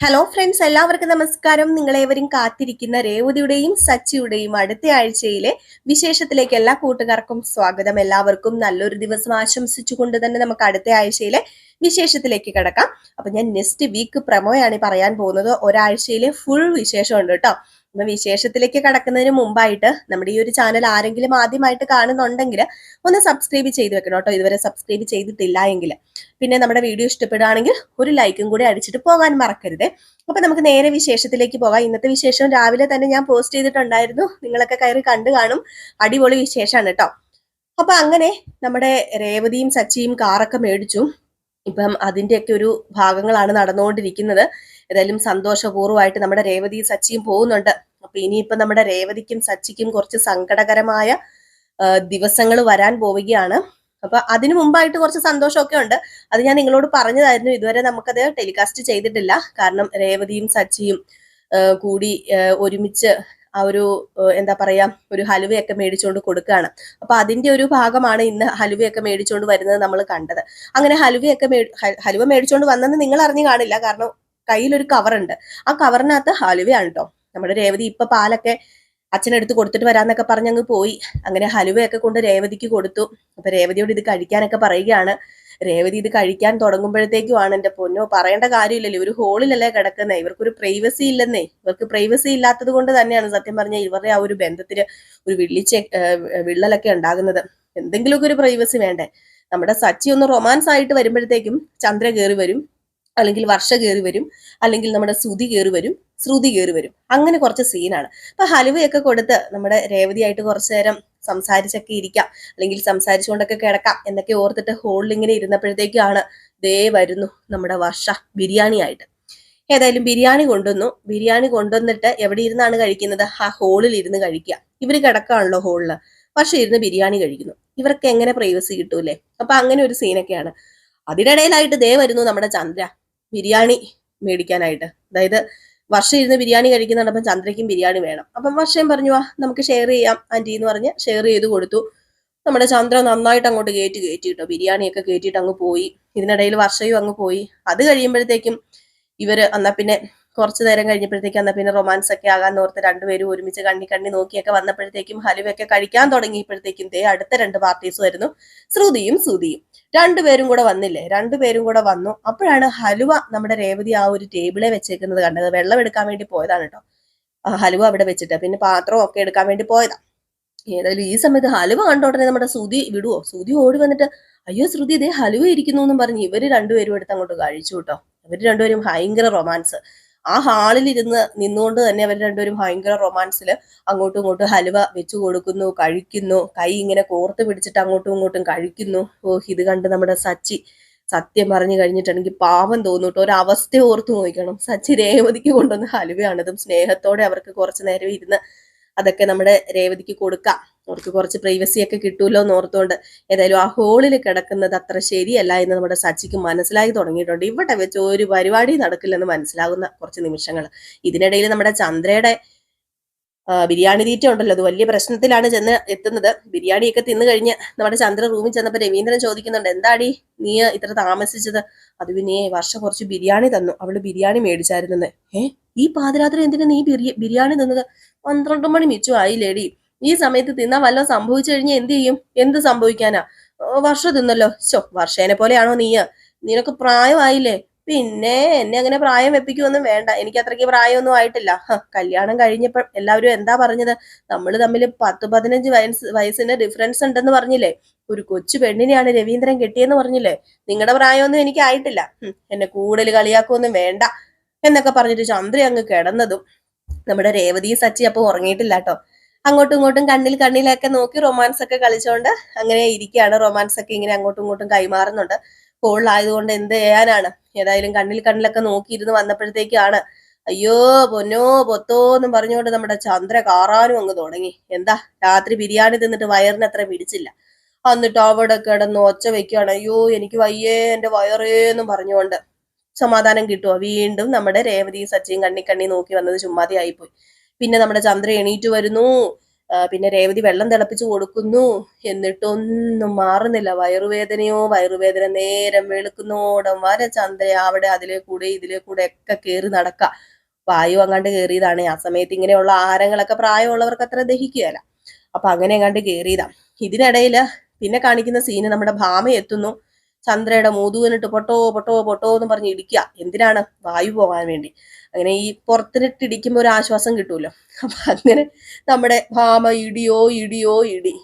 Hello friends എല്ലാവർക്കും നമസ്കാരം. നിങ്ങളേവരും കാത്തിരിക്കുന്ന രേവതിയുടെയും സച്ചിയുടെയും അടുത്ത ആഴ്ചയിലെ വിശേഷത്തിലേക്ക് എല്ലാ കൂട്ടുകാർക്കും സ്വാഗതം. എല്ലാവർക്കും നല്ലൊരു ദിവസം ആശംസിച്ചുകൊണ്ട് തന്നെ നമുക്ക് അടുത്ത ആഴ്ചയിലെ വിശേഷത്തിലേക്ക് കിടക്കാം. അപ്പൊ ഞാൻ നെക്സ്റ്റ് വീക്ക് പ്രമോയാണ് പറയാൻ പോകുന്നത്. ഒരാഴ്ചയിലെ ഫുൾ വിശേഷമുണ്ട് കേട്ടോ. അപ്പൊ വിശേഷത്തിലേക്ക് കടക്കുന്നതിന് മുമ്പായിട്ട് നമ്മുടെ ഈ ഒരു ചാനൽ ആരെങ്കിലും ആദ്യമായിട്ട് കാണുന്നുണ്ടെങ്കിൽ ഒന്ന് സബ്സ്ക്രൈബ് ചെയ്ത് വെക്കണം കേട്ടോ. ഇതുവരെ സബ്സ്ക്രൈബ് ചെയ്തിട്ടില്ല എങ്കിൽ. പിന്നെ നമ്മുടെ വീഡിയോ ഇഷ്ടപ്പെടുകയാണെങ്കിൽ ഒരു ലൈക്കും കൂടി അടിച്ചിട്ട് പോകാൻ മറക്കരുത്. അപ്പൊ നമുക്ക് നേരെ വിശേഷത്തിലേക്ക് പോകാം. ഇന്നത്തെ വിശേഷം രാവിലെ തന്നെ ഞാൻ പോസ്റ്റ് ചെയ്തിട്ടുണ്ടായിരുന്നു. നിങ്ങളൊക്കെ കയറി കണ്ടു കാണും. അടിപൊളി വിശേഷമാണ് കേട്ടോ. അപ്പൊ അങ്ങനെ നമ്മുടെ രേവതിയും സച്ചിയും കാറൊക്കെ മേടിച്ചു. ഇപ്പം അതിന്റെയൊക്കെ ഒരു ഭാഗങ്ങളാണ് നടന്നുകൊണ്ടിരിക്കുന്നത്. ഏതായാലും സന്തോഷപൂർവമായിട്ട് നമ്മുടെ രേവതിയും സച്ചിയും പോകുന്നുണ്ട്. അപ്പൊ ഇനിയിപ്പം നമ്മുടെ രേവതിക്കും സച്ചിക്കും കുറച്ച് സങ്കടകരമായ ദിവസങ്ങൾ വരാൻ പോവുകയാണ്. അപ്പൊ അതിനു മുമ്പായിട്ട് കുറച്ച് സന്തോഷമൊക്കെ ഉണ്ട്. അത് ഞാൻ നിങ്ങളോട് പറഞ്ഞതായിരുന്നു. ഇതുവരെ നമുക്കത് ടെലികാസ്റ്റ് ചെയ്തിട്ടില്ല. കാരണം രേവതിയും സച്ചിയും കൂടി ഒരുമിച്ച് ആ ഒരു എന്താ പറയാ ഒരു ഹലുവയൊക്കെ മേടിച്ചുകൊണ്ട് കൊടുക്കുകയാണ് അപ്പൊ അതിന്റെ ഒരു ഭാഗമാണ് ഇന്ന് ഹലുവയൊക്കെ മേടിച്ചുകൊണ്ട് വരുന്നത് നമ്മൾ കണ്ടത്. അങ്ങനെ ഹലുവയൊക്കെ ഹലുവ മേടിച്ചുകൊണ്ട് വന്നെന്ന് നിങ്ങൾ അറിഞ്ഞു കാണില്ല. കാരണം കയ്യിലൊരു കവറുണ്ട്. ആ കവറിനകത്ത് ഹലുവയാണ് കേട്ടോ നമ്മുടെ രേവതി ഇപ്പൊ പാലൊക്കെ അച്ഛനെടുത്ത് കൊടുത്തിട്ട് വരാന്നൊക്കെ പറഞ്ഞങ്ങ് പോയി. അങ്ങനെ ഹലുവയൊക്കെ കൊണ്ട് രേവതിക്ക് കൊടുത്തു. അപ്പൊ രേവതിയോട് ഇത് കഴിക്കാനൊക്കെ പറയുകയാണ്. രേവതി ഇത് കഴിക്കാൻ തുടങ്ങുമ്പോഴത്തേക്കുമാണ് എന്റെ പൊന്നോ പറയേണ്ട കാര്യമില്ലല്ലോ. ഒരു ഹോളിലല്ലേ കിടക്കുന്നത് ഇവർക്കൊരു പ്രൈവസി ഇല്ലെന്നേ. ഇവർക്ക് പ്രൈവസി ഇല്ലാത്തത് കൊണ്ട് തന്നെയാണ് സത്യം പറഞ്ഞാൽ ഇവരുടെ ആ ഒരു ബന്ധത്തിന് ഒരു വിള്ളിച്ച വിള്ളലൊക്കെ ഉണ്ടാകുന്നത്. എന്തെങ്കിലുമൊക്കെ ഒരു പ്രൈവസി വേണ്ടേ? നമ്മുടെ സച്ചി ഒന്ന് റൊമാൻസ് ആയിട്ട് വരുമ്പോഴത്തേക്കും ചന്ദ്ര കയറി വരും അല്ലെങ്കിൽ വർഷ കയറി വരും അല്ലെങ്കിൽ നമ്മുടെ ശ്രുതി കയറി വരും ശ്രുതി കയറി വരും. അങ്ങനെ കുറച്ച് സീനാണ് അപ്പൊ ഹലുവയൊക്കെ കൊടുത്ത് നമ്മുടെ രേവതിയായിട്ട് കുറച്ചു നേരം സംസാരിച്ചൊക്കെ ഇരിക്കാം. അല്ലെങ്കിൽ സംസാരിച്ചുകൊണ്ടൊക്കെ കിടക്കാം എന്നൊക്കെ ഓർത്തിട്ട് ഹോളിൽ ഇങ്ങനെ ഇരുന്നപ്പോഴത്തേക്കാണ് ദേ വരുന്നു നമ്മുടെ വർഷ ബിരിയാണി ആയിട്ട്. ഏതായാലും ബിരിയാണി കൊണ്ടുവന്നു. ബിരിയാണി കൊണ്ടുവന്നിട്ട് എവിടെ ഇരുന്നാണ് കഴിക്കുന്നത്? ആ ഹോളിൽ ഇരുന്ന് കഴിക്കുക. ഇവർ കിടക്കാണല്ലോ ഹോളിൽ പക്ഷെ ഇരുന്ന് ബിരിയാണി കഴിക്കുന്നു. ഇവർക്ക് എങ്ങനെ പ്രൈവസി കിട്ടൂലേ അപ്പൊ അങ്ങനെ ഒരു സീനൊക്കെയാണ് അതിനിടയിലായിട്ട് ദേ വരുന്നു നമ്മുടെ ചന്ദ്ര. ബിരിയാണി മേടിക്കാനായിട്ട്. അതായത് വർഷം ഇരുന്ന് ബിരിയാണി കഴിക്കുന്നുണ്ട് കഴിക്കുന്നുണ്ടപ്പം ചന്ദ്രയ്ക്കും ബിരിയാണി വേണം. അപ്പം വർഷം പറഞ്ഞു ആ നമുക്ക് ഷെയർ ചെയ്യാം ആന്റി എന്ന് പറഞ്ഞ് ഷെയർ ചെയ്ത് കൊടുത്തു. നമ്മുടെ ചന്ദ്ര നന്നായിട്ട് അങ്ങോട്ട് കയറ്റി കയറ്റി കിട്ടോ ബിരിയാണിയൊക്കെ കയറ്റിയിട്ട് അങ്ങ് പോയി. ഇതിനിടയിൽ വർഷയും അങ്ങ് പോയി. അത് കഴിയുമ്പോഴത്തേക്കും ഇവർ എന്നാ പിന്നെ കുറച്ചു നേരം കഴിഞ്ഞപ്പോഴത്തേക്കും എന്നാൽ പിന്നെ റൊമാൻസ് ഒക്കെ ആകാൻ ഓർത്ത് രണ്ടുപേരും ഒരുമിച്ച് കണ്ണി കണ്ണി നോക്കിയൊക്കെ വന്നപ്പോഴത്തേക്കും ഹലുവൊക്കെ കഴിക്കാൻ തുടങ്ങിയപ്പോഴത്തേക്കും ദേ അടുത്ത രണ്ട് പാർട്ടീസ് വരുന്നു. ശ്രുതിയും സുതിയും രണ്ടുപേരും കൂടെ വന്നില്ലേ? രണ്ടുപേരും കൂടെ വന്നു. അപ്പോഴാണ് ഹലുവ നമ്മുടെ രേവതി ആ ഒരു ടേബിളെ വെച്ചേക്കുന്നത് കണ്ടത്. വെള്ളം എടുക്കാൻ വേണ്ടി പോയതാണ് കേട്ടോ. ഹലുവ അവിടെ വെച്ചിട്ട്. പിന്നെ പാത്രവും ഒക്കെ എടുക്കാൻ വേണ്ടി പോയതാ. ഏതായാലും ഈ സമയത്ത് ഹലുവ കണ്ട ഉടനെ നമ്മുടെ സുതി വിടുവോ? സുതി ഓടി വന്നിട്ട് അയ്യോ ശ്രുതി ഇതേ ഹലുവ ഇരിക്കുന്നു എന്നും പറഞ്ഞ് ഇവർ രണ്ടുപേരും എടുത്ത് അങ്ങോട്ട് കഴിച്ചു കേട്ടോ. ഇവർ രണ്ടുപേരും ഭയങ്കര റൊമാൻസ്. ആ ഹാളിൽ ഇരുന്ന് നിന്നുകൊണ്ട് തന്നെ അവർ രണ്ടുപേരും ഭയങ്കര റൊമാൻസിൽ അങ്ങോട്ടും ഇങ്ങോട്ടും ഹലുവ വെച്ചു കൊടുക്കുന്നു കഴിക്കുന്നു. കൈ ഇങ്ങനെ കോർത്ത് പിടിച്ചിട്ട് അങ്ങോട്ടും ഇങ്ങോട്ടും കഴിക്കുന്നു. ഓ ഇത് കണ്ട് നമ്മുടെ സച്ചി സത്യം പറഞ്ഞു കഴിഞ്ഞിട്ടുണ്ടെങ്കിൽ പാവം തോന്നൂട്ടോ ഒരവസ്ഥ ഓർത്ത് നോക്കണം. സച്ചി രേവതിക്ക് കൊണ്ടുവന്ന ഹലുവയാണിതും സ്നേഹത്തോടെ അവർക്ക് കുറച്ചു നേരം ഇരുന്ന് അതൊക്കെ നമ്മുടെ രേവതിക്ക് കൊടുക്കാം. അവർക്ക് കുറച്ച് പ്രൈവസി ഒക്കെ കിട്ടൂലോ എന്ന് ഓർത്തുകൊണ്ട് ഏതായാലും ആ ഹോളിൽ കിടക്കുന്നത് അത്ര ശരിയല്ല എന്ന് നമ്മുടെ സച്ചിക്ക് മനസ്സിലായി തുടങ്ങിയിട്ടുണ്ട്. ഇവിടെ വെച്ച് ഒരു പരിപാടി നടക്കില്ലെന്ന് മനസ്സിലാകുന്ന കുറച്ച് നിമിഷങ്ങൾ. ഇതിനിടയിൽ നമ്മുടെ ചന്ദ്രയുടെ ബിരിയാണി തീറ്റ ഉണ്ടല്ലോ. അത് വലിയ പ്രശ്നത്തിലാണ് ചെന്ന് എത്തുന്നത്. ബിരിയാണിയൊക്കെ തിന്നു കഴിഞ്ഞ് നമ്മുടെ ചന്ദ്ര റൂമിൽ ചെന്നപ്പോൾ രവീന്ദ്രൻ ചോദിക്കുന്നുണ്ട് എന്താടി നീ ഇത്ര താമസിച്ചത്? അത് പിന്നെ വർഷം കുറച്ച് ബിരിയാണി തന്നു. അവൾ ബിരിയാണി മേടിച്ചായിരുന്നെന്ന്. ഏ ഈ പാതിരാത്രി എന്തിനാ നീ ബിരി- ബിരിയാണി തിന്നത്? പന്ത്രണ്ട് മണി മിച്ചു ആയില്ലേടി. ഈ സമയത്ത് തിന്നാൻ വല്ലതും സംഭവിച്ചു കഴിഞ്ഞാൽ എന്ത് ചെയ്യും? എന്ത് സംഭവിക്കാനാ? വർഷം തിന്നല്ലോ. ശോ വർഷേനെ പോലെയാണോ നീ നിനക്ക് പ്രായമായില്ലേ? പിന്നെ എന്നെ അങ്ങനെ പ്രായം വെപ്പിക്കുമൊന്നും വേണ്ട. എനിക്ക് അത്രയ്ക്ക് പ്രായമൊന്നും ആയിട്ടില്ല. കല്യാണം കഴിഞ്ഞപ്പോൾ എല്ലാവരും എന്താ പറഞ്ഞത്? നമ്മൾ തമ്മിൽ പത്ത് പതിനഞ്ച് വയസ്സ് വയസ്സിന് ഡിഫറൻസ് ഉണ്ടെന്ന് പറഞ്ഞില്ലേ? ഒരു കൊച്ചു പെണ്ണിനെയാണ് രവീന്ദ്രൻ കിട്ടിയെന്ന് പറഞ്ഞില്ലേ? നിങ്ങളുടെ പ്രായമൊന്നും എനിക്ക് ആയിട്ടില്ല. എന്നെ കൂടുതൽ കളിയാക്കുമൊന്നും വേണ്ട എന്നൊക്കെ പറഞ്ഞിട്ട് ചന്ദ്ര അങ്ങ് കിടന്നതും നമ്മുടെ രേവതി സച്ചി അപ്പൊ ഉറങ്ങിയിട്ടില്ല കേട്ടോ. അങ്ങോട്ടും ഇങ്ങോട്ടും കണ്ണിൽ കണ്ണിലൊക്കെ നോക്കി റൊമാൻസ് ഒക്കെ കളിച്ചോണ്ട് അങ്ങനെ ഇരിക്കുകയാണ് റൊമാൻസ് ഒക്കെ ഇങ്ങനെ അങ്ങോട്ടും ഇങ്ങോട്ടും കൈമാറുന്നുണ്ട്. ഫോണിലായതുകൊണ്ട് എന്ത് ചെയ്യാനാണ്? ഏതായാലും കണ്ണിൽ കണ്ണിലൊക്കെ നോക്കിയിരുന്ന് വന്നപ്പോഴത്തേക്കാണ്. അയ്യോ പൊന്നോ പൊത്തോ എന്നും പറഞ്ഞുകൊണ്ട് നമ്മുടെ ചന്ദ്ര കാറാനും അങ്ങ് തുടങ്ങി. എന്താ രാത്രി ബിരിയാണി തിന്നിട്ട് വയറിന് അത്ര പിടിച്ചില്ല. എന്നിട്ട് അവിടെ കിടന്ന് ഒച്ച വെക്കുകയാണ്. അയ്യോ എനിക്ക് വയ്യേ എന്റെ വയറേ എന്നും പറഞ്ഞുകൊണ്ട് സമാധാനം കിട്ടുമോ വീണ്ടും നമ്മുടെ രേവതി സച്ചിയും കണ്ണി കണ്ണി നോക്കി വന്നത് ചുമ്മാതെ ആയിപ്പോയി പിന്നെ നമ്മുടെ ചന്ദ്ര എണീറ്റ് വരുന്നു. പിന്നെ രേവതി വെള്ളം തിളപ്പിച്ചു കൊടുക്കുന്നു. എന്നിട്ടൊന്നും മാറുന്നില്ല. വയറുവേദനയോ വയറുവേദന നേരം വെളുക്കുന്നോടം വരെ ചന്ദ്ര അവിടെ അതിലെ കൂടെ ഇതിലെ കൂടെ ഒക്കെ കയറി നടക്ക. വായു അങ്ങാണ്ട് കയറിയതാണ് ആ സമയത്ത് ഇങ്ങനെയുള്ള ആഹാരങ്ങളൊക്കെ പ്രായമുള്ളവർക്ക് അത്ര ദഹിക്കുകയല്ല. അപ്പൊ അങ്ങനെ അങ്ങാണ്ട് കയറിയതാ ഇതിനിടയിൽ പിന്നെ കാണിക്കുന്ന സീന് നമ്മുടെ ഭാമ എത്തുന്നു. ചന്ദ്രയുടെ മൂതുവിനിട്ട് പൊട്ടോ പൊട്ടോ പൊട്ടോ എന്ന് പറഞ്ഞ് ഇടിക്കുക. എന്തിനാണ്? വായു പോകാൻ വേണ്ടി. അങ്ങനെ ഈ പുറത്തിനിട്ട് ഇടിക്കുമ്പോൾ ഒരു ആശ്വാസം കിട്ടുമല്ലോ അപ്പൊ അങ്ങനെ നമ്മുടെ ഭാമ ഇടിയോ ഇടിയോ ഇടി.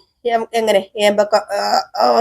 എങ്ങനെ? ഏമ്പക്ക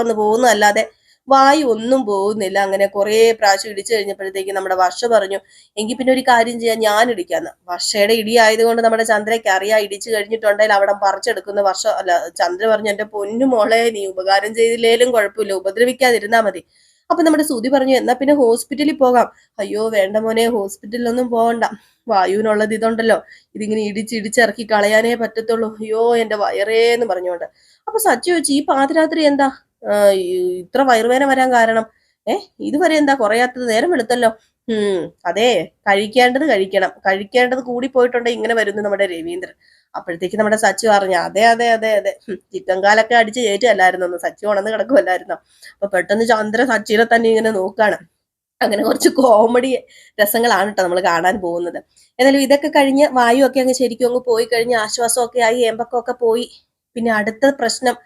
എന്ന് പോകുന്നതല്ലാതെ വായു ഒന്നും പോകുന്നില്ല. അങ്ങനെ കുറേ പ്രാവശ്യം ഇടിച്ചു കഴിഞ്ഞപ്പോഴത്തേക്ക് നമ്മുടെ വർഷ പറഞ്ഞു എങ്കിൽ പിന്നെ ഒരു കാര്യം ചെയ്യാൻ ഞാൻ ഇടിക്കാന്ന്. വർഷയുടെ ഇടി ആയതുകൊണ്ട് നമ്മുടെ ചന്ദ്രയ്ക്ക് അറിയാം ഇടിച്ചു കഴിഞ്ഞിട്ടുണ്ടെങ്കിൽ അവിടെ പറിച്ചെടുക്കുന്ന വർഷ അല്ല ചന്ദ്ര പറഞ്ഞു എന്റെ പൊന്നു മോളെ നീ ഉപകാരം ചെയ്തില്ലേലും കുഴപ്പമില്ല ഉപദ്രവിക്കാതിരുന്നാ മതി. അപ്പൊ നമ്മുടെ സുതി പറഞ്ഞു എന്നാ പിന്നെ ഹോസ്പിറ്റലിൽ പോകാം. അയ്യോ വേണ്ട മോനെ ഹോസ്പിറ്റലിലൊന്നും പോകണ്ട വായുവിനുള്ളത് ഇതുണ്ടല്ലോ. ഇതിങ്ങനെ ഇടിച്ച് ഇടിച്ചിറക്കി കളയാനേ പറ്റത്തുള്ളൂ. അയ്യോ എന്റെ വയറേ എന്ന് പറഞ്ഞുകൊണ്ട്. അപ്പൊ സച്ചു ചോദിച്ചു ഈ പാതിരാത്രി എന്താ? ഇത്ര വയറുവേന വരാൻ കാരണം. ഏ ഇതുവരെ എന്താ കുറയാത്തത്? നേരം വെളുത്തല്ലോ. ഉം അതെ കഴിക്കേണ്ടത് കഴിക്കണം. കഴിക്കേണ്ടത് കൂടി പോയിട്ടുണ്ട് ഇങ്ങനെ വരുന്നു നമ്മുടെ രവീന്ദ്രൻ. അപ്പോഴത്തേക്ക് നമ്മുടെ സച്ചു പറഞ്ഞു അതെ അതെ അതെ അതെ. ചിക്കൻ കാലൊക്കെ അടിച്ച് കയറ്റുമല്ലായിരുന്നു ഒന്ന് സച്ചു ഉണന്ന് കിടക്കുമല്ലായിരുന്നോ അപ്പൊ പെട്ടെന്ന് ചന്ദ്ര സച്ചിനെ തന്നെ ഇങ്ങനെ നോക്കാണ്. അങ്ങനെ കുറച്ച് കോമഡി രസങ്ങളാണ് കേട്ടോ നമ്മൾ കാണാൻ പോകുന്നത്. എന്നാലും ഇതൊക്കെ കഴിഞ്ഞ് വായു ഒക്കെ അങ്ങ് ശരിക്കും അങ്ങ് പോയി കഴിഞ്ഞ് ആശ്വാസമൊക്കെ ആയി ഏമ്പക്കമൊക്കെ പോയി. പിന്നെ അടുത്ത പ്രശ്നം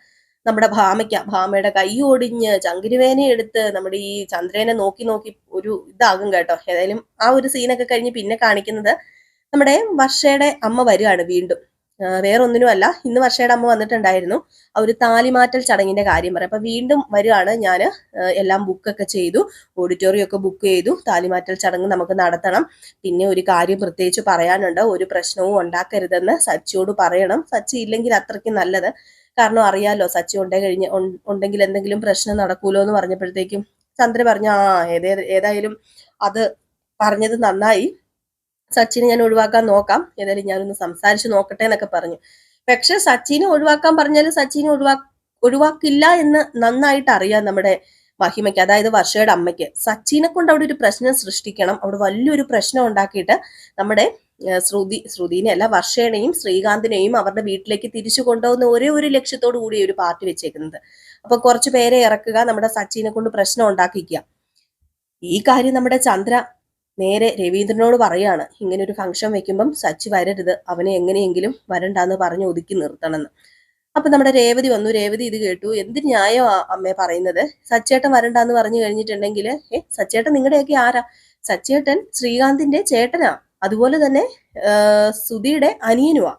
നമ്മുടെ ഭാമയ്ക്ക ഭാമയുടെ കൈ ഒടിഞ്ഞ് ചങ്കിരിവേന എടുത്ത് നമ്മുടെ ഈ ചന്ദ്രനെ നോക്കി നോക്കി ഒരു ഇതാകും കേട്ടോ. ഏതായാലും ആ ഒരു സീനൊക്കെ കഴിഞ്ഞ് പിന്നെ കാണിക്കുന്നത് നമ്മുടെ വർഷയുടെ അമ്മ വരികയാണ് വീണ്ടും. വേറെ വേറൊന്നിനുമല്ല ഇന്ന് വർഷയുടെ അമ്മ വന്നിട്ടുണ്ടായിരുന്നു. ആ ഒരു താലിമാറ്റൽ ചടങ്ങിന്റെ കാര്യം പറയാം. അപ്പൊ വീണ്ടും വരികയാണ് ഞാൻ എല്ലാം ബുക്കൊക്കെ ചെയ്തു ഓഡിറ്റോറിയം ഒക്കെ ബുക്ക് ചെയ്തു. താലിമാറ്റൽ ചടങ്ങ് നമുക്ക് നടത്തണം. പിന്നെ ഒരു കാര്യം പ്രത്യേകിച്ച് പറയാനുണ്ട്. ഒരു പ്രശ്നവും ഉണ്ടാക്കരുതെന്ന് സച്ചിയോട് പറയണം. സച്ചി ഇല്ലെങ്കിൽ അത്രയ്ക്ക് നല്ലത്. കാരണം അറിയാലോ സച്ചി ഉണ്ടേ കഴിഞ്ഞ് ഉണ്ടെങ്കിൽ എന്തെങ്കിലും പ്രശ്നം നടക്കൂലോ എന്ന് പറഞ്ഞപ്പോഴത്തേക്കും ചന്ദ്ര പറഞ്ഞു ആ ഏതേ ഏതായാലും അത് പറഞ്ഞത് നന്നായി. സച്ചിനെ ഞാൻ ഒഴിവാക്കാൻ നോക്കാം. ഏതായാലും ഞാനൊന്ന് സംസാരിച്ച് നോക്കട്ടെ എന്നൊക്കെ പറഞ്ഞു. പക്ഷെ സച്ചിനെ ഒഴിവാക്കാൻ പറഞ്ഞാലും സച്ചിനെ ഒഴിവാ ഒഴിവാക്കില്ല എന്ന് നന്നായിട്ട് അറിയാം നമ്മുടെ മഹിമയ്ക്ക് അതായത് വർഷയുടെ അമ്മയ്ക്ക്. സച്ചിനെ കൊണ്ട് അവിടെ ഒരു പ്രശ്നം സൃഷ്ടിക്കണം. അവിടെ വലിയൊരു പ്രശ്നം ഉണ്ടാക്കിയിട്ട് നമ്മുടെ ശ്രുതി ശ്രുതിനെ അല്ല വർഷേനെയും ശ്രീകാന്തിനെയും അവരുടെ വീട്ടിലേക്ക് തിരിച്ചു കൊണ്ടുപോകുന്ന ഒരേ ഒരു ലക്ഷ്യത്തോടു കൂടി ഒരു പാർട്ടി വെച്ചേക്കുന്നത്. അപ്പൊ കുറച്ച് പേരെ ഇറക്കുക നമ്മുടെ സച്ചിനെ കൊണ്ട് പ്രശ്നം ഉണ്ടാക്കിക്കുക. ഈ കാര്യം നമ്മുടെ ചന്ദ്ര നേരെ രവീന്ദ്രനോട് പറയാണ്. ഇങ്ങനെ ഒരു ഫംഗ്ഷൻ വെക്കുമ്പം സച്ചി വരരുത് അവനെ എങ്ങനെയെങ്കിലും വരണ്ടാന്ന് പറഞ്ഞ് ഒതുക്കി നിർത്തണമെന്ന്. അപ്പൊ നമ്മുടെ രേവതി വന്നു. രേവതി ഇത് കേട്ടു. എന്ത് ന്യായം അമ്മേ പറയുന്നത്? സച്ചേട്ടൻ വരണ്ടാന്ന് പറഞ്ഞു കഴിഞ്ഞിട്ടുണ്ടെങ്കിൽ ഏ സച്ചേട്ടൻ നിങ്ങളുടെയൊക്കെ ആരാ? സച്ചേട്ടൻ ശ്രീകാന്തിന്റെ ചേട്ടനാ. അതുപോലെ തന്നെ സുധിയുടെ അനിയനുമാ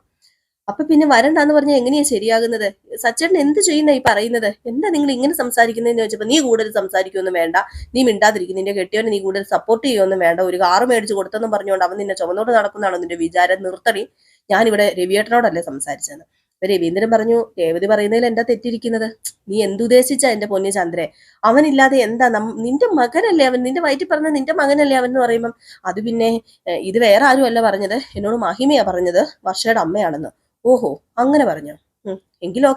അപ്പൊ പിന്നെ വരണ്ടാന്ന് പറഞ്ഞാൽ എങ്ങനെയാ ശരിയാകുന്നത്? സച്ചേട്ടൻ എന്ത് ചെയ്യുന്ന ഈ പറയുന്നത്? എന്താ നിങ്ങൾ ഇങ്ങനെ സംസാരിക്കുന്നതെന്ന് ചോദിച്ചപ്പോ നീ കൂടുതൽ സംസാരിക്കൊന്നും വേണ്ട. നീ മിണ്ടാതിരിക്കും. നിന്റെ കെട്ടിയവനെ നീ കൂടുതൽ സപ്പോർട്ട് ചെയ്യുമെന്നും വേണ്ട. ഒരു കാറ് മേടിച്ച് കൊടുത്തെന്നും പറഞ്ഞുകൊണ്ട് അവൻ നിന്നെ ചുമന്നോട് നടക്കുന്നതാണോ നിന്റെ വിചാരം. നിർത്തണി ഞാനിവിടെ രവിയേട്ടനോടല്ലേ സംസാരിച്ചത്. രവീന്ദ്രൻ പറഞ്ഞു രേവതി പറയുന്നതിൽ എന്താ തെറ്റിരിക്കുന്നത്? നീ എന്തുദ്ദേശിച്ച എന്റെ പൊന്നു ചന്ദ്രെ? അവനില്ലാതെ എന്താ നിന്റെ മകനല്ലേ അവൻ? നിന്റെ വയറ്റിൽ പറഞ്ഞ നിന്റെ മകനല്ലേ അവൻ എന്ന് പറയുമ്പം അത് പിന്നെ ഇത് വേറെ ആരും അല്ല പറഞ്ഞത്. എന്നോട് മഹിമയാ പറഞ്ഞത്. വർഷയുടെ അമ്മയാണെന്ന്. ഓഹോ അങ്ങനെ പറഞ്ഞു? എങ്കിലും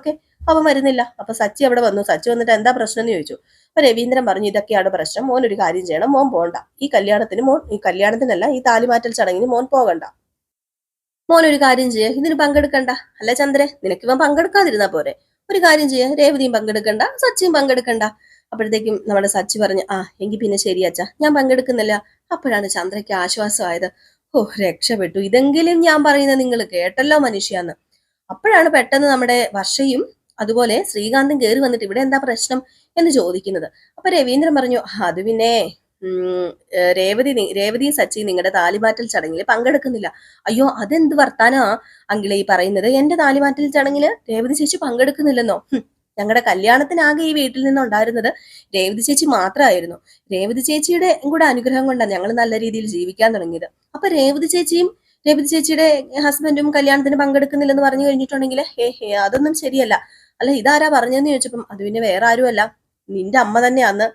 അവൻ വരുന്നില്ല. അപ്പൊ സച്ചി അവിടെ വന്നു. സച്ചി വന്നിട്ട് എന്താ പ്രശ്നം എന്ന് ചോദിച്ചു. അപ്പൊ രവീന്ദ്രൻ പറഞ്ഞു ഇതൊക്കെയാണ് പ്രശ്നം. മോൻ ഒരു കാര്യം ചെയ്യണം. മോൻ പോകണ്ട ഈ കല്യാണത്തിന് മോൻ ഈ കല്യാണത്തിനല്ല ഈ താലിമാറ്റൽ ചടങ്ങിന് മോൻ പോകണ്ട. മോൻ ഒരു കാര്യം ചെയ്യ. ഇതിന് പങ്കെടുക്കണ്ട. അല്ല ചന്ദ്രൻ നിനക്കിവൻ പങ്കെടുക്കാതിരുന്നാ പോരെ. ഒരു കാര്യം ചെയ്യ. രേവതിയും പങ്കെടുക്കണ്ട. സച്ചിയും പങ്കെടുക്കണ്ട. അപ്പോഴത്തേക്കും നമ്മുടെ സച്ചി പറഞ്ഞു ആ എങ്കിൽ പിന്നെ ശരി അച്ഛാ. ഞാൻ പങ്കെടുക്കുന്നില്ല. അപ്പോഴാണ് ചന്ദ്രയ്ക്ക് ആശ്വാസമായത്. ഓ രക്ഷപ്പെട്ടു. ഇതെങ്കിലും ഞാൻ പറയുന്നത് നിങ്ങൾ കേട്ടല്ലോ മനുഷ്യാന്ന്. അപ്പോഴാണ് പെട്ടെന്ന് നമ്മുടെ വർഷയും അതുപോലെ ശ്രീകാന്തും കയറി വന്നിട്ട് ഇവിടെ എന്താ പ്രശ്നം എന്ന് ചോദിക്കുന്നത്. അപ്പൊ രവീന്ദ്രൻ പറഞ്ഞു അത് പിന്നെ രേവതി രേവതിയും സച്ചിയും നിങ്ങളുടെ താലിമാറ്റൽ ചടങ്ങിൽ പങ്കെടുക്കുന്നില്ല. അയ്യോ അതെന്ത് വർത്താനാ അങ്കിളെ ഈ പറയുന്നത്? എന്റെ താലിമാറ്റൽ ചടങ്ങിൽ രേവതി ചേച്ചി പങ്കെടുക്കുന്നില്ലെന്നോ? ഞങ്ങളുടെ കല്യാണത്തിനാകെ ഈ വീട്ടിൽ നിന്നുണ്ടായിരുന്നത് രേവതി ചേച്ചി മാത്രമായിരുന്നു രേവതി ചേച്ചിയുടെ കൂടെ അനുഗ്രഹം കൊണ്ടാണ് ഞങ്ങൾ നല്ല രീതിയിൽ ജീവിക്കാൻ തുടങ്ങിയത്. അപ്പൊ രേവതി ചേച്ചിയും രേവതി ചേച്ചിയുടെ ഹസ്ബൻഡും കല്യാണത്തിന് പങ്കെടുക്കുന്നില്ലെന്ന് പറഞ്ഞു കഴിഞ്ഞിട്ടുണ്ടെങ്കിൽ ഹേ ഹേ അതൊന്നും ശരിയല്ല. അല്ല ഇതാരാ പറഞ്ഞതെന്ന് ചോദിച്ചപ്പം അത് പിന്നെ വേറെ ആരുമല്ല. നിന്റെ അമ്മ തന്നെയാന്ന്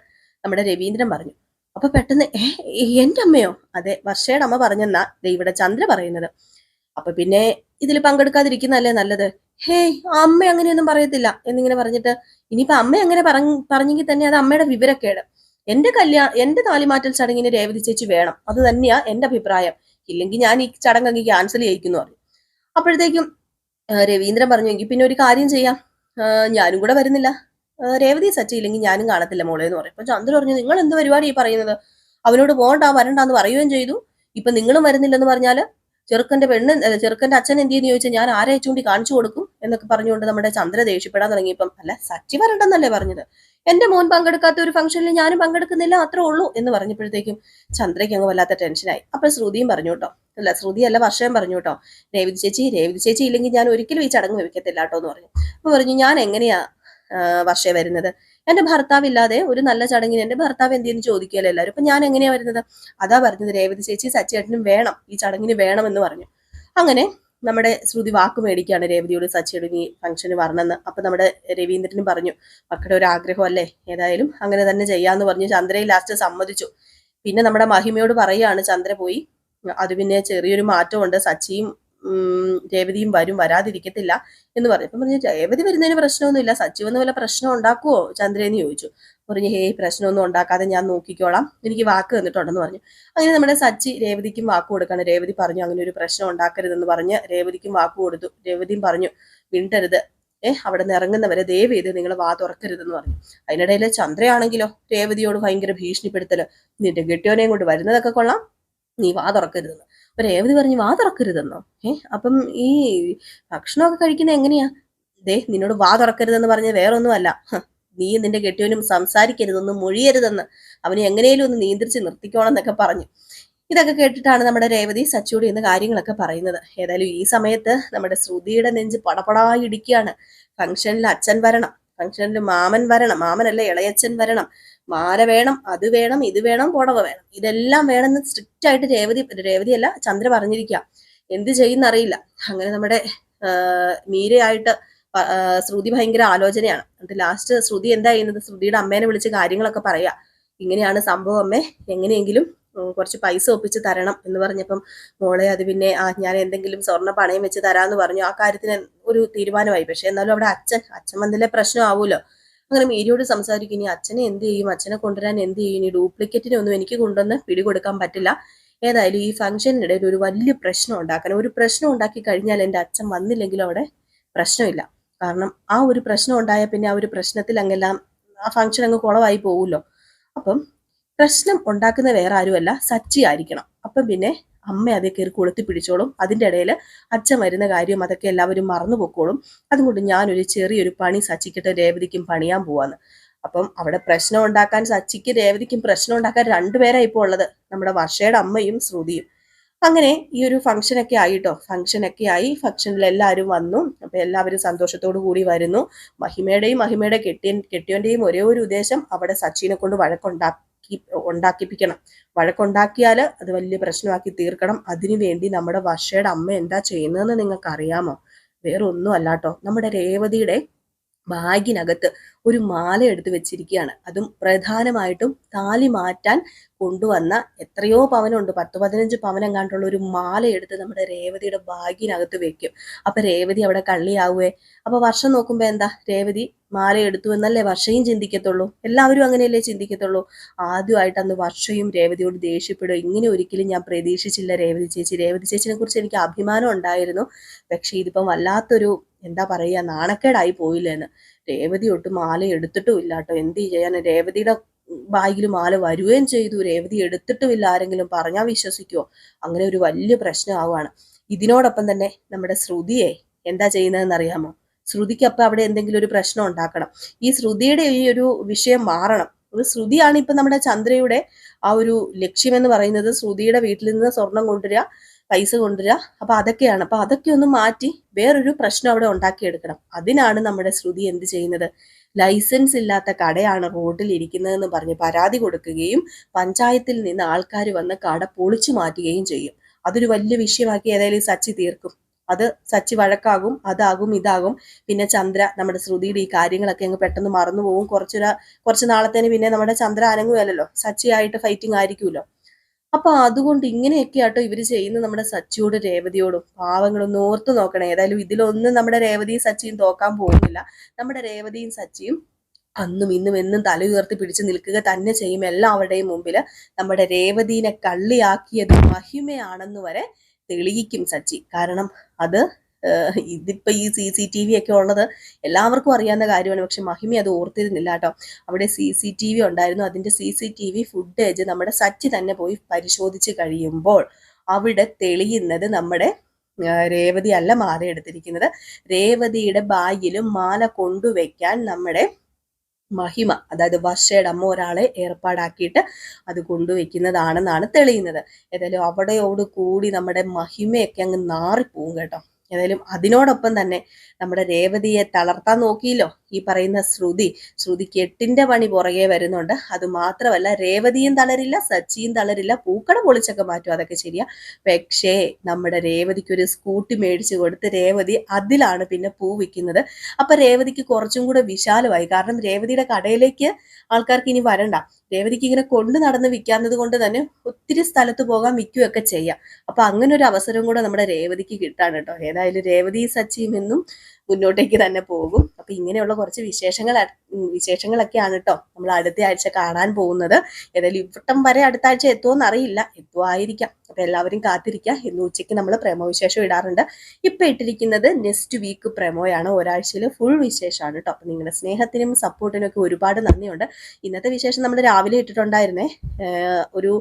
നമ്മുടെ രവീന്ദ്രൻ പറഞ്ഞു. അപ്പൊ പെട്ടെന്ന് ഏ എന്റെ അമ്മയോ? അതെ വർഷയുടെ അമ്മ പറഞ്ഞെന്നാ ഇവിടെ ചന്ദ്ര പറയുന്നത്. അപ്പൊ പിന്നെ ഇതിൽ പങ്കെടുക്കാതിരിക്കുന്നല്ലേ നല്ലത്? ഹേയ് അമ്മ അങ്ങനെയൊന്നും പറയത്തില്ല എന്നിങ്ങനെ പറഞ്ഞിട്ട് ഇനിയിപ്പോ അമ്മ അങ്ങനെ പറഞ്ഞ പറഞ്ഞെങ്കിൽ തന്നെ അത് അമ്മയുടെ വിവരക്കേട്. എന്റെ കല്യാണം എന്റെ താലിമാറ്റൽ ചടങ്ങിന് രേവതി ചേച്ചി വേണം അത് തന്നെയാ എന്റെ അഭിപ്രായം. ഇല്ലെങ്കിൽ ഞാൻ ഈ ചടങ്ങ് അങ്ങ് ക്യാൻസൽ ചെയ്യിക്കുന്നു പറഞ്ഞു. അപ്പോഴത്തേക്കും രവീന്ദ്രൻ പറഞ്ഞു എങ്കിൽ പിന്നെ ഒരു കാര്യം ചെയ്യാം. ഞാനും കൂടെ വരുന്നില്ല. രേവതി സച്ചി ഇല്ലെങ്കിൽ ഞാനും കാണത്തില്ല മോളെ എന്ന് പറയും. അപ്പൊ ചന്ദ്രൻ പറഞ്ഞു നിങ്ങൾ എന്ത് പരിപാടി ഈ പറയുന്നത്? അവനോട് പോകണ്ട വരണ്ടാന്ന് പറയുകയും ചെയ്തു. ഇപ്പൊ നിങ്ങളും വരുന്നില്ലെന്ന് പറഞ്ഞാൽ ചെറുക്കന്റെ പെണ്ണ് ചെറുക്കന്റെ അച്ഛൻ എന്ത് ചെയ്യുന്നു ചോദിച്ചാൽ ഞാൻ ആരെ ചൂണ്ടി കാണിച്ചു കൊടുക്കും എന്നൊക്കെ പറഞ്ഞുകൊണ്ട് നമ്മുടെ ചന്ദ്ര ദേഷ്യപ്പെടാൻ തുടങ്ങിയപ്പം അല്ല സച്ചി വരണ്ടെന്നല്ലേ പറഞ്ഞത്? എന്റെ മോൻ പങ്കെടുക്കാത്ത ഒരു ഫംഗ്ഷനിൽ ഞാനും പങ്കെടുക്കുന്നില്ല അത്രേ ഉള്ളൂ എന്ന് പറഞ്ഞപ്പോഴത്തേക്കും ചന്ദ്രയ്ക്ക് അങ്ങ് വല്ലാത്ത ടെൻഷനായി. അപ്പൊ ശ്രുതിയും പറഞ്ഞു കേട്ടോ അല്ല ശ്രുതി അല്ല വർഷം പറഞ്ഞു കേട്ടോ. രേവതി ചേച്ചി രേവതി ചേച്ചി ഇല്ലെങ്കിൽ ഞാൻ ഒരിക്കലും ഈ ചടങ്ങ് വെക്കത്തില്ല കേട്ടോ എന്ന് പറഞ്ഞു. അപ്പൊ പറഞ്ഞു ഞാൻ എങ്ങനെയാ വർഷേ വരുന്നത്. എന്റെ ഭർത്താവ് ഇല്ലാതെ ഒരു നല്ല ചടങ്ങിന് എന്റെ ഭർത്താവ് എന്തെന്ന് ചോദിക്കുകയല്ലോ എല്ലാവരും. അപ്പൊ ഞാൻ എങ്ങനെയാ വരുന്നത്? അതാ പറഞ്ഞത് രേവതി ചേച്ചി സച്ചിയേട്ടനും വേണം ഈ ചടങ്ങിന് വേണം എന്ന് പറഞ്ഞു. അങ്ങനെ നമ്മുടെ ശ്രുതി വാക്ക് മേടിക്കുകയാണ് രേവതിയോട് സച്ചിയോടും ഈ ഫംഗ്ഷന് വരണമെന്ന്. അപ്പൊ നമ്മുടെ രവീന്ദ്രനും പറഞ്ഞു മക്കളുടെ ഒരു ആഗ്രഹം അല്ലേ ഏതായാലും അങ്ങനെ തന്നെ ചെയ്യാന്ന് പറഞ്ഞു. ചന്ദ്രയെ ലാസ്റ്റ് സമ്മതിച്ചു. പിന്നെ നമ്മുടെ മഹിമയോട് പറയാണ് ചന്ദ്ര പോയി അത് പിന്നെ ചെറിയൊരു മാറ്റമുണ്ട്. സച്ചിയും രേവതിയും വരും വരാതിരിക്കത്തില്ല എന്ന് പറഞ്ഞു. അപ്പൊ പറഞ്ഞു രേവതി വരുന്നതിന് പ്രശ്നമൊന്നുമില്ല. സച്ചിവ് എന്ന് വല്ല പ്രശ്നം ഉണ്ടാക്കുവോ? ചന്ദ്രയെന്ന് ചോദിച്ചു. പറഞ്ഞു ഹേ പ്രശ്നമൊന്നും ഉണ്ടാക്കാതെ ഞാൻ നോക്കിക്കോളാം. എനിക്ക് വാക്ക് തന്നിട്ടുണ്ടെന്ന് പറഞ്ഞു. അങ്ങനെ നമ്മുടെ സച്ചി രേവതിക്കും വാക്ക് കൊടുക്കാണ്. രേവതി പറഞ്ഞു അങ്ങനെ ഒരു പ്രശ്നം ഉണ്ടാക്കരുതെന്ന് പറഞ്ഞ് രേവതിക്കും വാക്ക് കൊടുത്തു. രേവതിയും പറഞ്ഞു വിണ്ടരുത് ഏഹ് അവിടെ നിന്ന് ഇറങ്ങുന്നവരെ ദയവ് ചെയ്ത് നിങ്ങൾ വാ തുറക്കരുതെന്ന് പറഞ്ഞു. അതിനിടയിൽ ചന്ദ്രയാണെങ്കിലോ രേവതിയോട് ഭയങ്കര ഭീഷണിപ്പെടുത്തൽ. നിന്റെ കെട്ടിയോനെയും കൊണ്ട് വരുന്നതൊക്കെ കൊള്ളാം. നീ വാ തുറക്കരുതെന്ന്. രേവതി പറഞ്ഞു വാ തുറക്കരുതെന്നോ? ഏ അപ്പം ഈ ഭക്ഷണമൊക്കെ കഴിക്കുന്നത് എങ്ങനെയാ? ദേ നിന്നോട് വാ തുറക്കരുതെന്ന് പറഞ്ഞ വേറൊന്നുമല്ല. നീ നിന്റെ കെട്ടിയോനും സംസാരിക്കരുതെന്ന് മൊഴിയരുതെന്ന്. അവനെ എങ്ങനെയും ഒന്ന് നിയന്ത്രിച്ച് നിർത്തിക്കോണം എന്നൊക്കെ പറഞ്ഞു. ഇതൊക്കെ കേട്ടിട്ടാണ് നമ്മുടെ രേവതി സച്ചിയോട് ഇന്ന് കാര്യങ്ങളൊക്കെ പറയുന്നത്. ഏതായാലും ഈ സമയത്ത് നമ്മുടെ ശ്രുതിയുടെ നെഞ്ച് പടപടായി ഇടിക്കുകയാണ്. ഫംഗ്ഷനിൽ അച്ഛൻ വരണം. ഫംഗ്ഷനിൽ മാമൻ വരണം. മാമനല്ല ഇളയച്ചൻ വരണം. മാല വേണം അത് വേണം ഇത് വേണം പുടവ വേണം. ഇതെല്ലാം വേണമെന്ന് സ്ട്രിക്റ്റ് ആയിട്ട് രേവതി രേവതി അല്ല ചന്ദ്ര പറഞ്ഞിരിക്കുക എന്ത് ചെയ്യുന്നറിയില്ല അങ്ങനെ നമ്മുടെ മീരയായിട്ട് ശ്രുതി ഭയങ്കര ആലോചനയാണ്. എന്നിട്ട് ലാസ്റ്റ് ശ്രുതി എന്താ ചെയ്യുന്നത്? ശ്രുതിയുടെ അമ്മേനെ വിളിച്ച് കാര്യങ്ങളൊക്കെ പറയാ. ഇങ്ങനെയാണ് സംഭവം അമ്മേ. എങ്ങനെയെങ്കിലും കുറച്ച് പൈസ ഒപ്പിച്ച് തരണം എന്ന് പറഞ്ഞപ്പം മോളെ അത് പിന്നെ ആ ഞാൻ എന്തെങ്കിലും സ്വർണ പണയം വെച്ച് തരാമെന്ന് പറഞ്ഞു. ആ കാര്യത്തിന് ഒരു തീരുമാനമായി. പക്ഷെ എന്നാലും അവിടെ അച്ഛൻ അച്ഛൻ വന്നില്ലേ പ്രശ്നമാവുമല്ലോ അങ്ങനെ മേരിയോട് സംസാരിക്കും. ഇനി അച്ഛനെ എന്ത് ചെയ്യും? അച്ഛനെ കൊണ്ടുവരാൻ എന്ത് ചെയ്യും? ഇനി ഡ്യൂപ്ലിക്കേറ്റിനെ ഒന്നും എനിക്ക് കൊണ്ടുവന്ന് പിടികൊടുക്കാൻ പറ്റില്ല. ഏതായാലും ഈ ഫംഗ്ഷനിടയിൽ ഒരു വലിയ പ്രശ്നം ഉണ്ടാക്കണം. ഒരു പ്രശ്നം ഉണ്ടാക്കി കഴിഞ്ഞാൽ എന്റെ അച്ഛൻ വന്നില്ലെങ്കിലും അവിടെ പ്രശ്നമില്ല. കാരണം ആ ഒരു പ്രശ്നം ഉണ്ടായ പിന്നെ ആ ഒരു പ്രശ്നത്തിൽ അങ്ങെല്ലാം ആ ഫംഗ്ഷൻ അങ്ങ് കുളമായി പോകുമല്ലോ അപ്പം പ്രശ്നം ഉണ്ടാക്കുന്ന വേറെ ആരുമല്ല. സച്ചി ആയിരിക്കണം. അപ്പം പിന്നെ അമ്മ അതേ കയറി കൊളുത്തി പിടിച്ചോളും. അതിന്റെ ഇടയിൽ അച്ഛൻ വരുന്ന കാര്യം അതൊക്കെ എല്ലാവരും മറന്നു പൊക്കോളും. അതുകൊണ്ട് ഞാനൊരു ചെറിയൊരു പണി സച്ചിക്കിട്ട് രേവതിക്കും പണിയാൻ പോവാന്ന്. അപ്പം അവിടെ പ്രശ്നം ഉണ്ടാക്കാൻ സച്ചിക്ക് രേവതിക്കും പ്രശ്നം ഉണ്ടാക്കാൻ രണ്ടുപേരാണ് ഇപ്പോൾ ഉള്ളത്. നമ്മുടെ വർഷയുടെ അമ്മയും ശ്രുതിയും. അങ്ങനെ ഈ ഒരു ഫംഗ്ഷനൊക്കെ ആയിട്ടോ? ഫംഗ്ഷനൊക്കെ ആയി. ഫംഗ്ഷനിൽ എല്ലാവരും വന്നു. അപ്പൊ എല്ലാവരും സന്തോഷത്തോടു കൂടി വരുന്നു. മഹിമയുടെയും മഹിമയുടെ കെട്ടിയൻ കെട്ടിയന്റെയും ഒരേ ഒരു ഉദ്ദേശം അവിടെ സച്ചിനെ കൊണ്ട് വഴക്കുണ്ടാക്കി ഉണ്ടാക്കിപ്പിക്കണം. വഴക്കുണ്ടാക്കിയാൽ അത് വലിയ പ്രശ്നമാക്കി തീർക്കണം. അതിനു വേണ്ടി നമ്മുടെ വർഷയുടെ അമ്മ എന്താ ചെയ്യുന്നതെന്ന് നിങ്ങൾക്ക് അറിയാമോ വേറെ ഒന്നും അല്ലാട്ടോ നമ്മുടെ രേവതിയുടെ ബാഗിനകത്ത് ഒരു മാല എടുത്ത് വെച്ചിരിക്കുകയാണ്. അതും പ്രധാനമായിട്ടും താലി മാറ്റാൻ കൊണ്ടുവന്ന എത്രയോ പവനുണ്ട്. പത്ത് പതിനഞ്ച് പവനം കണ്ടുള്ള ഒരു മാല എടുത്ത് നമ്മുടെ രേവതിയുടെ ബാഗിനകത്ത് വെക്കും. അപ്പൊ രേവതി അവിടെ കള്ളിയാവുകയെ അപ്പൊ വർഷം നോക്കുമ്പോ എന്താ? രേവതി മാല എടുത്തു എന്നല്ലേ വർഷയും ചിന്തിക്കത്തുള്ളൂ? എല്ലാവരും അങ്ങനെയല്ലേ ചിന്തിക്കത്തുള്ളൂ? ആദ്യമായിട്ട് അന്ന് വർഷയും രേവതിയോട് ദേഷ്യപ്പെടും. ഇങ്ങനെ ഒരിക്കലും ഞാൻ പ്രതീക്ഷിച്ചില്ല രേവതി ചേച്ചി. രേവതി ചേച്ചിനെ കുറിച്ച് എനിക്ക് അഭിമാനം ഉണ്ടായിരുന്നു. പക്ഷെ ഇതിപ്പം വല്ലാത്തൊരു എന്താ പറയുക നാണക്കേടായി പോയില്ലേന്ന്. രേവതി ഒട്ടും മാല എടുത്തിട്ടും ഇല്ല കേട്ടോ എന്ത് ചെയ്യാൻ രേവതിയുടെ ബാഗിൽ മാല വരുകയും ചെയ്തു. രേവതി എടുത്തിട്ടുമില്ല ആരെങ്കിലും പറഞ്ഞാൽ വിശ്വസിക്കുമോ അങ്ങനെ ഒരു വലിയ പ്രശ്നമാവുകയാണ്. ഇതിനോടൊപ്പം തന്നെ നമ്മുടെ ശ്രുതിയെ എന്താ ചെയ്യുന്നതെന്ന് അറിയാമോ ശ്രുതിക്ക് അപ്പം അവിടെ എന്തെങ്കിലും ഒരു പ്രശ്നം ഉണ്ടാക്കണം. ഈ ശ്രുതിയുടെ ഈ ഒരു വിഷയം മാറണം. ഒരു ശ്രുതിയാണ് ഇപ്പം നമ്മുടെ ചന്ദ്രയുടെ ആ ഒരു ലക്ഷ്യമെന്ന് പറയുന്നത്. ശ്രുതിയുടെ വീട്ടിൽ നിന്ന് സ്വർണം കൊണ്ടുവരിക പൈസ കൊണ്ടുവരിക. അപ്പൊ അതൊക്കെയാണ്. അപ്പൊ അതൊക്കെ ഒന്ന് മാറ്റി വേറൊരു പ്രശ്നം അവിടെ ഉണ്ടാക്കിയെടുക്കണം. അതിനാണ് നമ്മുടെ ശ്രുതി എന്ത് ചെയ്യുന്നത്? ലൈസൻസ് ഇല്ലാത്ത കടയാണ് റോഡിൽ ഇരിക്കുന്നതെന്ന് പറഞ്ഞ് പരാതി കൊടുക്കുകയും പഞ്ചായത്തിൽ നിന്ന് ആൾക്കാർ വന്ന് കട പൊളിച്ചു മാറ്റുകയും ചെയ്യും. അതൊരു വലിയ വിഷയമാക്കി ഏതായാലും സച്ചി തീർക്കും. അത് സച്ചി വഴക്കാകും അതാകും ഇതാകും. പിന്നെ ചന്ദ്ര നമ്മുടെ ശ്രുതിയുടെ ഈ കാര്യങ്ങളൊക്കെ അങ്ങ് പെട്ടെന്ന് മറന്നു പോകും കുറച്ചൊരു കുറച്ച് നാളത്തേന് പിന്നെ നമ്മുടെ ചന്ദ്ര അനങ്ങുകയല്ലോ സച്ചിയായിട്ട് ഫൈറ്റിംഗ് ആയിരിക്കുമല്ലോ അപ്പൊ അതുകൊണ്ട് ഇങ്ങനെയൊക്കെ ആട്ടോ ഇവർ ചെയ്യുന്നത് നമ്മുടെ സച്ചിയോട് രേവതിയോടും. പാവങ്ങളൊന്നും ഓർത്തു നോക്കണേ. ഏതായാലും ഇതിലൊന്നും നമ്മുടെ രേവതിയും സച്ചിയും തോക്കാൻ പോകുന്നില്ല. നമ്മുടെ രേവതിയും സച്ചിയും അന്നും ഇന്നും എന്നും തല ഉയർത്തി പിടിച്ചു നിൽക്കുക തന്നെ ചെയ്യും എല്ലാവരുടെയും മുമ്പിൽ. നമ്മുടെ രേവതീനെ കള്ളിയാക്കിയത് മഹിമയാണെന്ന് വരെ തെളിയിക്കും സച്ചി. കാരണം അത് ഏഹ് ഇതിപ്പോ ഈ സി സി ടി വി ഒക്കെ ഉള്ളത് എല്ലാവർക്കും അറിയാവുന്ന കാര്യമാണ്. പക്ഷെ മഹിമി അത് ഓർത്തിരുന്നില്ല കേട്ടോ. അവിടെ സി സി ടി വി ഉണ്ടായിരുന്നു. അതിന്റെ C C T V footage നമ്മുടെ സച്ചി തന്നെ പോയി പരിശോധിച്ച് കഴിയുമ്പോൾ അവിടെ തെളിയുന്നത് നമ്മുടെ രേവതി അല്ല മാല എടുത്തിരിക്കുന്നത്. രേവതിയുടെ ബാഗിലും മാല കൊണ്ടുവയ്ക്കാൻ നമ്മുടെ മഹിമ അതായത് വർഷയുടെ അമ്മ ഒരാളെ ഏർപ്പാടാക്കിയിട്ട് അത് കൊണ്ടുവയ്ക്കുന്നതാണെന്നാണ് തെളിയുന്നത്. ഏതായാലും അവിടെയോട് കൂടി നമ്മുടെ മഹിമയൊക്കെ അങ്ങ് നാറിപ്പോവും കേട്ടോ. ഏതായാലും അതിനോടൊപ്പം തന്നെ നമ്മുടെ രേവതിയെ തളർത്താൻ നോക്കിയല്ലോ. ഈ പറയുന്ന ശ്രുതി ശ്രുതിക്ക് എട്ടിന്റെ പണി പുറകെ വരുന്നുണ്ട്. അത് മാത്രമല്ല രേവതിയും തളരില്ല സച്ചിയും തളരില്ല പൂക്കട പൊളിച്ചൊക്കെ മാറ്റും. അതൊക്കെ ശരിയാ. പക്ഷേ നമ്മുടെ രേവതിക്ക് ഒരു സ്കൂട്ടി മേടിച്ചു കൊടുത്ത് രേവതി അതിലാണ് പിന്നെ പൂ വിൽക്കുന്നത്. അപ്പൊ രേവതിക്ക് കുറച്ചും കൂടെ വിശാലമായി. കാരണം രേവതിയുടെ കടയിലേക്ക് ആൾക്കാർക്ക് ഇനി വരണ്ട. രേവതിക്ക് ഇങ്ങനെ കൊണ്ടു നടന്ന് വിൽക്കാത്തത് കൊണ്ട് തന്നെ ഒത്തിരി സ്ഥലത്ത് പോകാൻ വിൽക്കുകയൊക്കെ ചെയ്യാം. അപ്പൊ അങ്ങനെ ഒരു അവസരം കൂടെ നമ്മുടെ രേവതിക്ക് കിട്ടാണ് കേട്ടോ. ഏതായാലും രേവതി സച്ചിയും എന്നും മുന്നോട്ടേക്ക് തന്നെ പോകും. അപ്പൊ ഇങ്ങനെയുള്ള കുറച്ച് വിശേഷങ്ങൾ വിശേഷങ്ങളൊക്കെയാണ് കേട്ടോ നമ്മൾ അടുത്ത ആഴ്ച കാണാൻ പോകുന്നത്. ഏതായാലും ഇവിട്ടം വരെ അടുത്ത ആഴ്ച എത്തുമോന്ന് അറിയില്ല എത്തുമായിരിക്കാം അപ്പൊ എല്ലാവരും കാത്തിരിക്കുക ഇന്ന് ഉച്ചയ്ക്ക് നമ്മൾ പ്രേമോ വിശേഷം ഇടാറുണ്ട്. ഇപ്പൊ ഇട്ടിരിക്കുന്നത് നെക്സ്റ്റ് വീക്ക് പ്രേമോയാണ്. ഒരാഴ്ചയിൽ ഫുൾ വിശേഷമാണ് കേട്ടോ അപ്പൊ നിങ്ങളുടെ സ്നേഹത്തിനും സപ്പോർട്ടിനും ഒക്കെ ഒരുപാട് നന്ദിയുണ്ട്. ഇന്നത്തെ വിശേഷം നമ്മൾ രാവിലെ ഇട്ടിട്ടുണ്ടായിരുന്നേ. ഒരു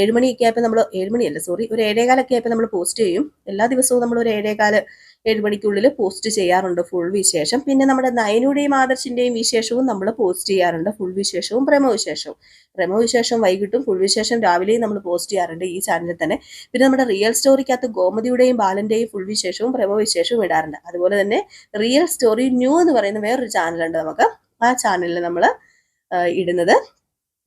ഏഴുമണിയൊക്കെ ആയപ്പോൾ നമ്മൾ ഏഴുമണിയല്ല സോറി ഒരു ഏഴേകാലൊക്കെ ആയപ്പോൾ നമ്മൾ പോസ്റ്റ് ചെയ്യും. എല്ലാ ദിവസവും നമ്മൾ ഒരു ഏഴേകാൽ ഏഴ് മണിക്കുള്ളിൽ പോസ്റ്റ് ചെയ്യാറുണ്ട് ഫുൾ വിശേഷം. പിന്നെ നമ്മുടെ നയനുടെയും ആദർശിന്റെയും വിശേഷവും നമ്മൾ പോസ്റ്റ് ചെയ്യാറുണ്ട്. ഫുൾ വിശേഷവും പ്രേമവിശേഷവും വിശേഷവും. പ്രേമ വിശേഷം വൈകിട്ടും ഫുൾ വിശേഷം രാവിലെയും നമ്മൾ പോസ്റ്റ് ചെയ്യാറുണ്ട് ഈ ചാനലിൽ തന്നെ. പിന്നെ നമ്മുടെ റിയൽ സ്റ്റോറിക്കകത്ത് ഗോമതിയുടെയും ബാലന്റെയും ഫുൾ വിശേഷവും പ്രേമവിശേഷവും ഇടാറുണ്ട്. അതുപോലെ തന്നെ റിയൽ സ്റ്റോറി ന്യൂ എന്ന് പറയുന്ന വേറൊരു ചാനലുണ്ട് നമുക്ക് ആ ചാനലിൽ നമ്മൾ ഇടുന്നത്.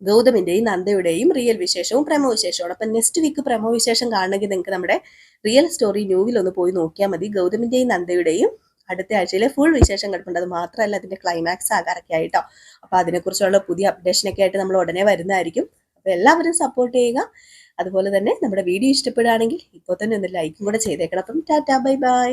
ഗൗതമിന്റെയും നന്ദയുടെയും റിയൽ വിശേഷവും പ്രമോ വിശേഷവും. അപ്പൊ നെക്സ്റ്റ് വീക്ക് പ്രമോ വിശേഷം കാണണമെങ്കിൽ നിങ്ങൾക്ക് നമ്മുടെ റിയൽ സ്റ്റോറി ന്യൂവിൽ ഒന്ന് പോയി നോക്കിയാൽ മതി. ഗൗതമിന്റെയും നന്ദയുടെയും അടുത്ത ആഴ്ചയിലെ ഫുൾ വിശേഷം കിടപ്പുണ്ട്. അത് മാത്രമല്ല അതിന്റെ ക്ലൈമാക്സ് ആകാറൊക്കെ ആയിട്ടോ. അപ്പോൾ അതിനെക്കുറിച്ചുള്ള പുതിയ അപ്ഡേഷനൊക്കെ ആയിട്ട് നമ്മൾ ഉടനെ വരുന്നതായിരിക്കും. അപ്പോൾ എല്ലാവരും സപ്പോർട്ട് ചെയ്യുക. അതുപോലെ തന്നെ നമ്മുടെ വീഡിയോ ഇഷ്ടപ്പെടുകയാണെങ്കിൽ ഇപ്പോൾ തന്നെ ഒന്ന് ലൈക്കും കൂടെ ചെയ്തേക്കണം. അപ്പം ടാറ്റാ ബൈ ബൈ